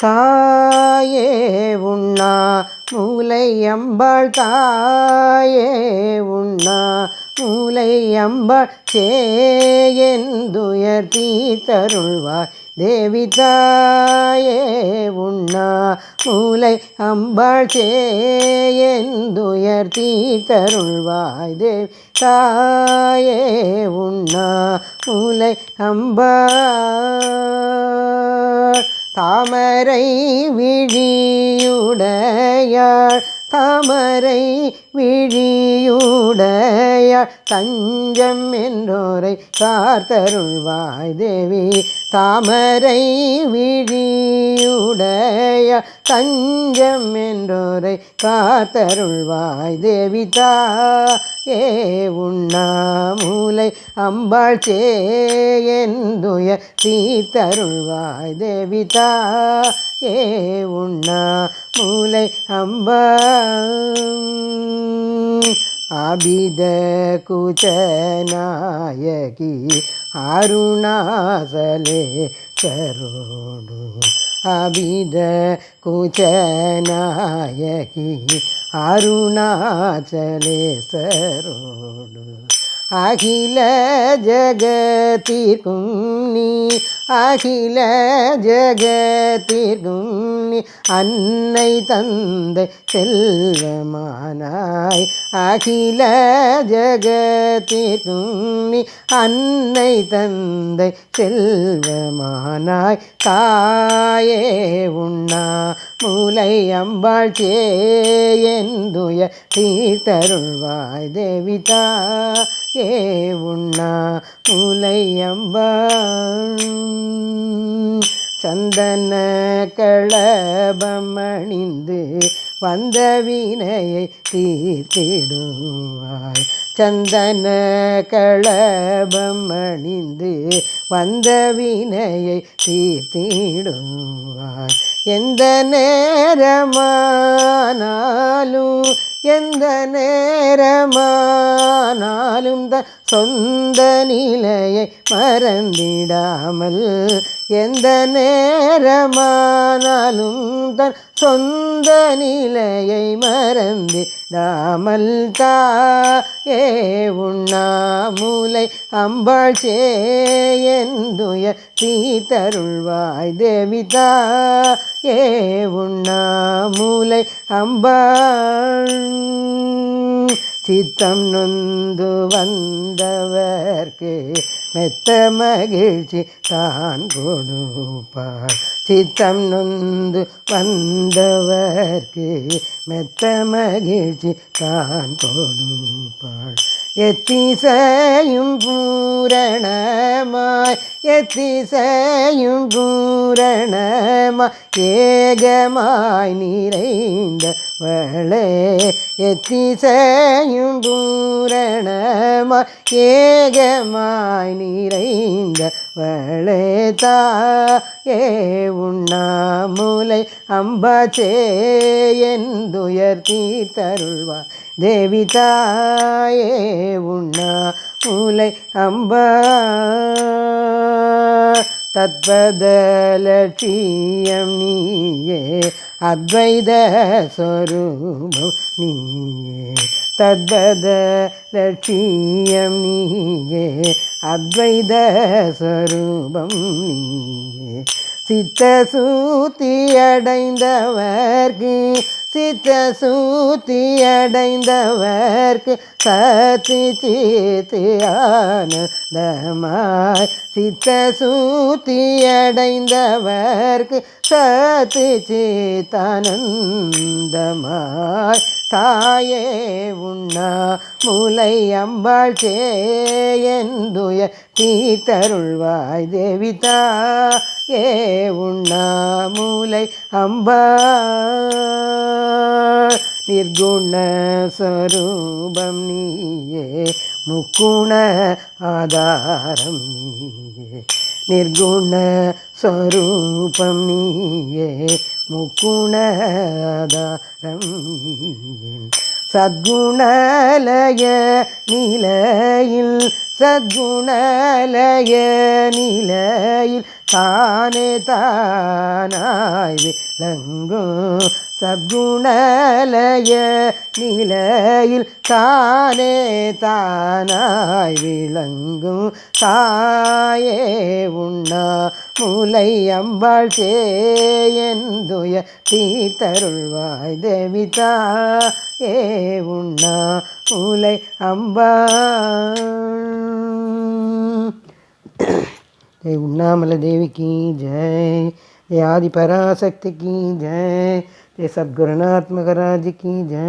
தாயே உண்ணா மூலை அம்பாள் தாயே உண்ணா மூலை அம்பாள் சேயந்துயர் தீத்தருள்வாய். தேவி தாயே உண்ணா மூலை அம்பாள் சேயந்துயர் தீத்தருள்வாய். தேவி தாயே உண்ணா மூலை அம்பாள் தாமரை விழியுடையாள். தாமரை விழியுடைய தஞ்சம் என்றோரை காத்தருள்வாய் தேவி. தாமரை விழியுடைய தஞ்சம் என்றோரை காத்தருள்வாய் தேவிதா ஏ உண்ணாமூலை அம்பாள் சேயந்துய தீர்த்தருள்வாய் தேவிதா ஏ உண்ணா மூலை அம்பா அபித குச்சநாயகி அருணாசலே சரோடு அபித குச்சநாயகி அருணாச்சலே சரோடு அகில ஜகத்திற்கும் நீ அகில ஜகத்திற்கும் நீ அன்னை தந்தை செல்வமானாய். அகில ஜகத்திற்கும் நீ அன்னை தந்தை செல்வமானாய். தாயே உண்ணா மூலை அம்பாள் சேயந்துய தீர்த்தருள்வாய் தேவிதா தாயே உண்ணா மூலை சந்தன களபமணிந்து வந்த வினையை தீர்த்திடுவாய். சந்தன களபமணிந்து வந்த வினையை தீர்த்திடுவாய். எந்த நேரமானாலும் எந்த நேரமானாலும் த சொந்த நிலையை மறந்திடாமல் எந்த நேரமானாலும் தன் சொந்த நிலையை மறந்திடாமல் தாயே உண்ணாமுலை அம்பாள் சேயந்துய தீத்தருள்வாய் தேவிதா ஏ உண்ணாமுலை அம்பாள் சித்தம் நொந்து வந்தவர்க்கு மெத்த மகிழ்ச்சி தான் கொடுப்பார். சித்தம் நொந்து வந்தவர்க்கு மெத்த மகிழ்ச்சி தான் கொடுப்பாள் எத்திசையும் பூரணமாய் எத்திசையும் பூரணமாய் ஏகமாய் நிறைந்த வளே எத்திசையும் பூரணமாய் ஏகமாய் நிறைந்த வளே தா ஏ உண்ணா தாயே உண்ணாமுலை அம்பாச்சேயந்துயர் தீர்த்தருள்வா தேவி தாயே உண்ணா மூலை அம்பா. தத்பதலட்சியம் நீயே அத்வைத ஸ்வரூபம் நீயே. தத்வத லட்சியம் நீயே அத்வைத ஸ்வரூபம் நீயே. சித்த சூத்தி சித்த சூத்தி அடைந்தவர்க்கு சத்தி சித்தியானந்தமாய் சித்த சூத்தி அடைந்தவர்க்கு சத்து சித்தானந்தமாய் தாயே உண்ணா முலை அம்பாள் சேயந்துய தீத்தருள்வாய் தேவிதா ஏ உண்ணா மூலை அம்பா நிர்குணஸ்வரூபம் நீயே முக்குண ஆதாரம் நீயே. நிர்குண ஸ்வரூபம் நீயே முக்குண ஆதாரம் சத்குணலய நிலையில் சத்குணலய நிலையில் தானே தானாய் விளங்கும் சத்குணலய நிலையில் தானே தானாய் விளங்கும் தாயே உண்ணா முலை அம்பாள் சேயந்துய தீத்தருள்வாய் தேவிதா ஏ உண்ணா முலை அம்பாள். జై ఉన్నామల దేవికి జై జయ ఆది పరాశక్తికి జై జయ సద్గురునాత్మకరాజుకి జై